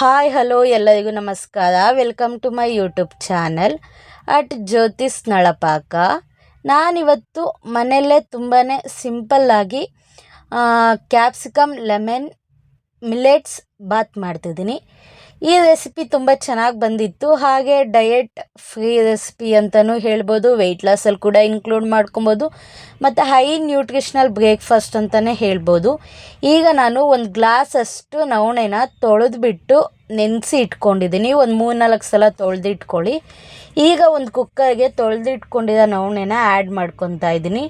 Hi, hello ಎಲ್ಲರಿಗೂ ನಮಸ್ಕಾರ. Welcome to my YouTube channel at Jyothi's Nalapaka ನಾನಿವತ್ತು ಮನೆಯಲ್ಲೇ ತುಂಬಾ ಸಿಂಪಲ್ಲಾಗಿ ಕ್ಯಾಪ್ಸಿಕಮ್ ಲೆಮನ್ ಮಿಲೆಟ್ಸ್ ಬಾತ್ ಮಾಡ್ತಿದ್ದೀನಿ. ಈ ರೆಸಿಪಿ ತುಂಬ ಚೆನ್ನಾಗಿ ಬಂದಿತ್ತು. ಹಾಗೆ ಡಯೆಟ್ ಫ್ರೀ ರೆಸಿಪಿ ಅಂತಲೂ ಹೇಳ್ಬೋದು. ವೆಯ್ಟ್ ಲಾಸಲ್ಲಿ ಕೂಡ ಇನ್ಕ್ಲೂಡ್ ಮಾಡ್ಕೊಬೋದು. ಮತ್ತು ಹೈ ನ್ಯೂಟ್ರಿಷ್ನಲ್ ಬ್ರೇಕ್ಫಾಸ್ಟ್ ಅಂತಲೇ ಹೇಳ್ಬೋದು. ಈಗ ನಾನು ಒಂದು ಗ್ಲಾಸ್ ಅಷ್ಟು ನವಣೆನ ತೊಳೆದ್ಬಿಟ್ಟು ನೆನೆಸಿ ಇಟ್ಕೊಂಡಿದ್ದೀನಿ ಒಂದು ಮೂರು ನಾಲ್ಕು ಸಲ ತೊಳೆದಿಟ್ಕೊಳ್ಳಿ. ಈಗ ಒಂದು ಕುಕ್ಕರ್ಗೆ ತೊಳೆದಿಟ್ಕೊಂಡಿದ್ದ ನವಣೆನ ಆ್ಯಡ್ ಮಾಡ್ಕೊತಾ ಇದ್ದೀನಿ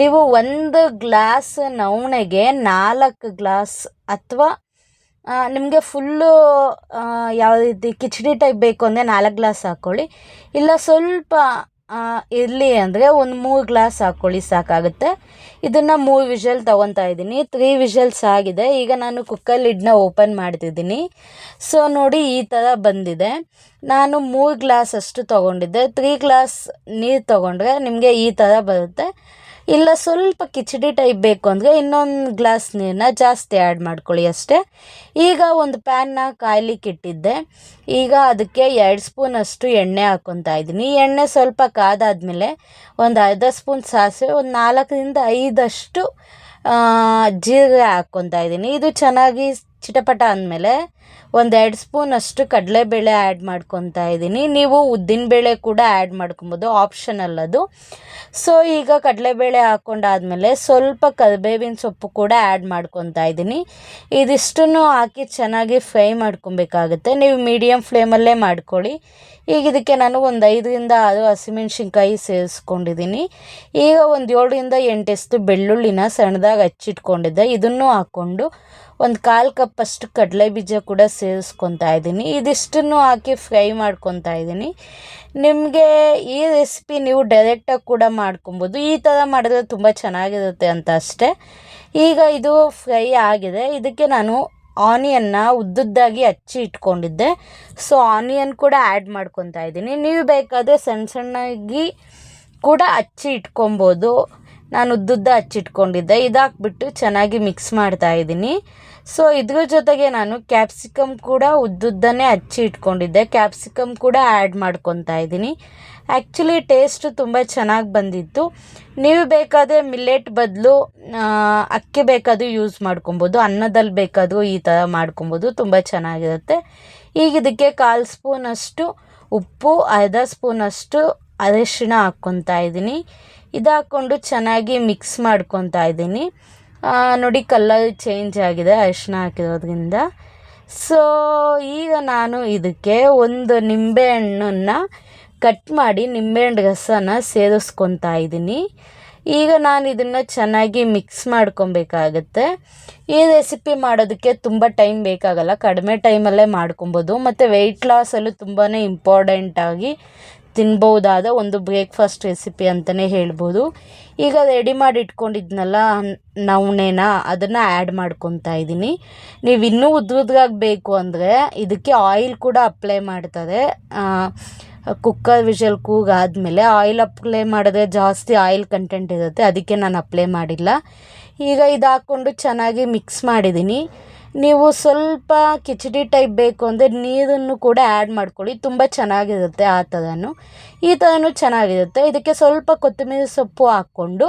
ನೀವು ಒಂದು ಗ್ಲಾಸ್ ನವಣೆಗೆ ನಾಲ್ಕು ಗ್ಲಾಸ್ ಅಥವಾ ನಿಮಗೆ ಫುಲ್ಲು ಯಾವ ರೀತಿ ಕಿಚಡಿ ಟೈಪ್ ಬೇಕು ಅಂದರೆ ನಾಲ್ಕು ಗ್ಲಾಸ್ ಹಾಕ್ಕೊಳ್ಳಿ ಇಲ್ಲ ಸ್ವಲ್ಪ ಇರಲಿ ಅಂದರೆ ಒಂದು ಮೂರು ಗ್ಲಾಸ್ ಹಾಕ್ಕೊಳ್ಳಿ ಸಾಕಾಗುತ್ತೆ. ಇದನ್ನು ಮೂರು ವಿಷಲ್ ತೊಗೊತಾ ಇದ್ದೀನಿ. ತ್ರೀ ವಿಷಲ್ಸ್ ಆಗಿದೆ. ಈಗ ನಾನು ಕುಕ್ಕರ್ ಲಿಡ್ನ ಓಪನ್ ಮಾಡ್ತಿದ್ದೀನಿ. ಸೊ ನೋಡಿ ಈ ಥರ ಬಂದಿದೆ. ನಾನು ಮೂರು ಗ್ಲಾಸ್ ಅಷ್ಟು ತೊಗೊಂಡಿದ್ದೆ. ತ್ರೀ ಗ್ಲಾಸ್ ನೀರು ತೊಗೊಂಡ್ರೆ ನಿಮಗೆ ಈ ಥರ ಬರುತ್ತೆ. ಇಲ್ಲ, ಸ್ವಲ್ಪ ಕಿಚಡಿ ಟೈಪ್ ಬೇಕು ಅಂದರೆ ಇನ್ನೊಂದು ಗ್ಲಾಸ್ ನೀರನ್ನ ಜಾಸ್ತಿ ಆ್ಯಡ್ ಮಾಡ್ಕೊಳ್ಳಿ ಅಷ್ಟೇ. ಈಗ ಒಂದು ಪ್ಯಾನ್ನ ಕಾಯ್ಲಿಕ್ಕೆ ಇಟ್ಟಿದ್ದೆ. ಈಗ ಅದಕ್ಕೆ ಎರಡು ಸ್ಪೂನಷ್ಟು ಎಣ್ಣೆ ಹಾಕ್ಕೊತಾ ಇದ್ದೀನಿ. ಎಣ್ಣೆ ಸ್ವಲ್ಪ ಕಾದಾದಮೇಲೆ ಒಂದು ಅರ್ಧ ಸ್ಪೂನ್ ಸಾಸಿವೆ, ಒಂದು ನಾಲ್ಕರಿಂದ ಐದಷ್ಟು ಜೀರಿಗೆ ಹಾಕ್ಕೊತಾ ಇದ್ದೀನಿ. ಇದು ಚೆನ್ನಾಗಿ ಚಿಟಪಟ ಅಂದಮೇಲೆ ಒಂದೆರಡು ಸ್ಪೂನಷ್ಟು ಕಡಲೆಬೇಳೆ ಆ್ಯಡ್ ಮಾಡ್ಕೊತಾ ಇದ್ದೀನಿ. ನೀವು ಉದ್ದಿನಬೇಳೆ ಕೂಡ ಆ್ಯಡ್ ಮಾಡ್ಕೊಬೋದು, ಆಪ್ಷನಲ್ ಅದು. ಸೊ, ಈಗ ಕಡಲೆಬೇಳೆ ಹಾಕ್ಕೊಂಡಾದಮೇಲೆ ಸ್ವಲ್ಪ ಕರಿಬೇವಿನ ಸೊಪ್ಪು ಕೂಡ ಆ್ಯಡ್ ಮಾಡ್ಕೊತಾ ಇದ್ದೀನಿ. ಇದಿಷ್ಟನ್ನು ಹಾಕಿ ಚೆನ್ನಾಗಿ ಫ್ರೈ ಮಾಡ್ಕೊಬೇಕಾಗುತ್ತೆ. ನೀವು ಮೀಡಿಯಮ್ ಫ್ಲೇಮಲ್ಲೇ ಮಾಡ್ಕೊಳ್ಳಿ. ಈಗ ಇದಕ್ಕೆ ನಾನು ಒಂದು ಐದರಿಂದ ಆರು ಹಸಿಮೆಣ್ಸಿನ್ಕಾಯಿ ಸೇರಿಸ್ಕೊಂಡಿದ್ದೀನಿ. ಈಗ ಒಂದು ಏಳರಿಂದ ಎಂಟೆಷ್ಟು ಬೆಳ್ಳುಳ್ಳಿನ ಸಣ್ಣದಾಗಿ ಹಚ್ಚಿಟ್ಕೊಂಡಿದ್ದೆ. ಇದನ್ನು ಹಾಕ್ಕೊಂಡು ಒಂದು ಕಾಲು ಕಪ್ಪಷ್ಟು ಕಡಲೆ ಬೀಜ ಕೂಡ ಸೇರಿಸ್ಕೊತಾ ಇದ್ದೀನಿ. ಇದಿಷ್ಟನ್ನು ಹಾಕಿ ಫ್ರೈ ಮಾಡ್ಕೊತಾ ಇದ್ದೀನಿ. ನಿಮಗೆ ಈ ರೆಸಿಪಿ ನೀವು ಡೈರೆಕ್ಟಾಗಿ ಕೂಡ ಮಾಡ್ಕೊಬೋದು. ಈ ಥರ ಮಾಡಿದ್ರೆ ತುಂಬ ಚೆನ್ನಾಗಿರುತ್ತೆ ಅಂತ ಅಷ್ಟೇ. ಈಗ ಇದು ಫ್ರೈ ಆಗಿದೆ. ಇದಕ್ಕೆ ನಾನು ಆನಿಯನ್ನ ಉದ್ದುದ್ದಾಗಿ ಹಚ್ಚಿ ಇಟ್ಕೊಂಡಿದ್ದೆ. ಸೊ ಆನಿಯನ್ ಕೂಡ ಆ್ಯಡ್ ಮಾಡ್ಕೊತಾ ಇದ್ದೀನಿ. ನೀವು ಬೇಕಾದರೆ ಸಣ್ಣ ಸಣ್ಣಾಗಿ ಕೂಡ ಹಚ್ಚಿ ಇಟ್ಕೊಬೋದು. ನಾನು ಉದ್ದುದ್ದ ಹಚ್ಚಿಟ್ಕೊಂಡಿದ್ದೆ ಇದಾಕ್ಬಿಟ್ಟು ಚೆನ್ನಾಗಿ ಮಿಕ್ಸ್ ಮಾಡ್ತಾ ಇದ್ದೀನಿ. ಸೊ ಇದ್ರ ಜೊತೆಗೆ ನಾನು ಕ್ಯಾಪ್ಸಿಕಮ್ ಕೂಡ ಉದ್ದುದ್ದನ್ನೇ ಹಚ್ಚಿ ಇಟ್ಕೊಂಡಿದ್ದೆ. ಕ್ಯಾಪ್ಸಿಕಮ್ ಕೂಡ ಆ್ಯಡ್ ಮಾಡ್ಕೊತಾ ಇದ್ದೀನಿ. ಆ್ಯಕ್ಚುಲಿ ಟೇಸ್ಟು ತುಂಬ ಚೆನ್ನಾಗಿ ಬಂದಿತ್ತು. ನೀವು ಬೇಕಾದರೆ ಮಿಲ್ಲೆಟ್ ಬದಲು ಅಕ್ಕಿ ಬೇಕಾದರೂ ಯೂಸ್ ಮಾಡ್ಕೊಬೋದು. ಅನ್ನದಲ್ಲಿ ಬೇಕಾದರೂ ಈ ಥರ ಮಾಡ್ಕೊಬೋದು. ತುಂಬ ಚೆನ್ನಾಗಿರುತ್ತೆ. ಈಗ ಇದಕ್ಕೆ ಕಾಲು ಸ್ಪೂನಷ್ಟು ಉಪ್ಪು, ಅರ್ಧ ಸ್ಪೂನಷ್ಟು ಅರಿಶಿಣ ಹಾಕ್ಕೊತಾ ಇದ್ದೀನಿ. ಇದು ಹಾಕ್ಕೊಂಡು ಚೆನ್ನಾಗಿ ಮಿಕ್ಸ್ ಮಾಡ್ಕೊತಾ ಇದ್ದೀನಿ. ನೋಡಿ ಕಲರ್ ಚೇಂಜ್ ಆಗಿದೆ, ಅರಿಶಿಣ ಹಾಕಿರೋದ್ರಿಂದ. ಸೊ ಈಗ ನಾನು ಇದಕ್ಕೆ ಒಂದು ನಿಂಬೆಹಣ್ಣನ್ನು ಕಟ್ ಮಾಡಿ ನಿಂಬೆಹಣ್ಣು ರಸನ ಸೇರಿಸ್ಕೊತಾ ಇದ್ದೀನಿ. ಈಗ ನಾನು ಇದನ್ನು ಚೆನ್ನಾಗಿ ಮಿಕ್ಸ್ ಮಾಡ್ಕೊಬೇಕಾಗತ್ತೆ. ಈ ರೆಸಿಪಿ ಮಾಡೋದಕ್ಕೆ ತುಂಬ ಟೈಮ್ ಬೇಕಾಗಲ್ಲ, ಕಡಿಮೆ ಟೈಮಲ್ಲೇ ಮಾಡ್ಕೊಬೋದು. ಮತ್ತು ವೆಯ್ಟ್ ಲಾಸಲ್ಲೂ ತುಂಬಾ ಇಂಪಾರ್ಟೆಂಟಾಗಿ ತಿನ್ಬೋದಾದ ಒಂದು ಬ್ರೇಕ್ಫಾಸ್ಟ್ ರೆಸಿಪಿ ಅಂತಲೇ ಹೇಳ್ಬೋದು. ಈಗ ರೆಡಿ ಮಾಡಿ ಇಟ್ಕೊಂಡಿದ್ನಲ್ಲ ನವಣೆನ ಅದನ್ನು ಆ್ಯಡ್ ಮಾಡ್ಕೊತಾ ಇದ್ದೀನಿ. ನೀವು ಇನ್ನೂ ಉದ್ರುದ್ರಾಗಿ ಬೇಕು ಅಂದರೆ ಇದಕ್ಕೆ ಆಯಿಲ್ ಕೂಡ ಅಪ್ಲೈ ಮಾಡ್ತಾರೆ. ಕುಕ್ಕರ್ ವಿಷಲ್ ಕೂಗಾದಮೇಲೆ ಆಯಿಲ್ ಅಪ್ಲೈ ಮಾಡಿದ್ರೆ ಜಾಸ್ತಿ ಆಯಿಲ್ ಕಂಟೆಂಟ್ ಇರುತ್ತೆ, ಅದಕ್ಕೆ ನಾನು ಅಪ್ಲೈ ಮಾಡಿಲ್ಲ. ಈಗ ಇದು ಹಾಕ್ಕೊಂಡು ಚೆನ್ನಾಗಿ ಮಿಕ್ಸ್ ಮಾಡಿದ್ದೀನಿ. ನೀವು ಸ್ವಲ್ಪ ಕಿಚಡಿ ಟೈಪ್ ಬೇಕು ಅಂದರೆ ನೀರನ್ನು ಕೂಡ ಆ್ಯಡ್ ಮಾಡ್ಕೊಳ್ಳಿ. ತುಂಬ ಚೆನ್ನಾಗಿರುತ್ತೆ ಆ ಥರನೂ ಈ ಥರನೂ ಚೆನ್ನಾಗಿರುತ್ತೆ. ಇದಕ್ಕೆ ಸ್ವಲ್ಪ ಕೊತ್ತಂಬರಿ ಸೊಪ್ಪು ಹಾಕ್ಕೊಂಡು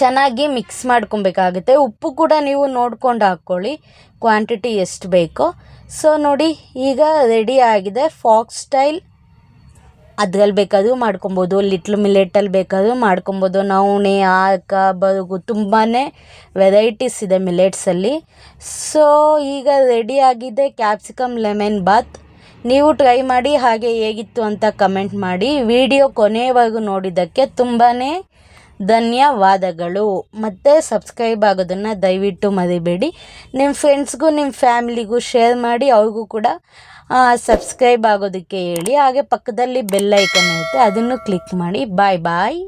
ಚೆನ್ನಾಗಿ ಮಿಕ್ಸ್ ಮಾಡ್ಕೊಬೇಕಾಗುತ್ತೆ. ಉಪ್ಪು ಕೂಡ ನೀವು ನೋಡ್ಕೊಂಡು ಹಾಕ್ಕೊಳ್ಳಿ. ಕ್ವಾಂಟಿಟಿ ಎಷ್ಟು ಬೇಕೋ. ಸೊ ನೋಡಿ, ಈಗ ರೆಡಿ ಆಗಿದೆ. ಫಾಕ್ಸ್ ಸ್ಟೈಲ್ ಅದ್ರಲ್ಲಿ ಬೇಕಾದರೂ ಮಾಡ್ಕೊಬೋದು ಲಿಟ್ಲ್ ಮಿಲೆಟಲ್ಲಿ ಬೇಕಾದರೂ ಮಾಡ್ಕೊಬೋದು. ನವಣೆ, ಆಕ, ಬರುಗು ತುಂಬಾ ವೆರೈಟೀಸ್ ಇದೆ ಮಿಲೆಟ್ಸಲ್ಲಿ ಸೊ ಈಗ ರೆಡಿಯಾಗಿದೆ ಕ್ಯಾಪ್ಸಿಕಮ್ ಲೆಮೆನ್ ಬಾತ್ ನೀವು ಟ್ರೈ ಮಾಡಿ ಹಾಗೆ ಹೇಗಿತ್ತು ಅಂತ ಕಮೆಂಟ್ ಮಾಡಿ. ವಿಡಿಯೋ ಕೊನೆಯವರೆಗೂ ನೋಡಿದ್ದಕ್ಕೆ ತುಂಬಾ ಧನ್ಯವಾದಗಳು. ಮತ್ತು ಸಬ್ಸ್ಕ್ರೈಬ್ ಆಗೋದನ್ನು ದಯವಿಟ್ಟು ಮರಿಬೇಡಿ. ನಿಮ್ಮ ಫ್ರೆಂಡ್ಸ್ಗೂ ನಿಮ್ಮ ಫ್ಯಾಮಿಲಿಗೂ ಶೇರ್ ಮಾಡಿ, ಅವ್ರಿಗೂ ಕೂಡ ಸಬ್ಸ್ಕ್ರೈಬ್ ಆಗೋದಕ್ಕೆ ಹೇಳಿ ಹಾಗೆ ಪಕ್ಕದಲ್ಲಿ ಬೆಲ್ ಐಕನ್ ಇರುತ್ತೆ ಅದನ್ನು ಕ್ಲಿಕ್ ಮಾಡಿ. ಬಾಯ್ ಬಾಯ್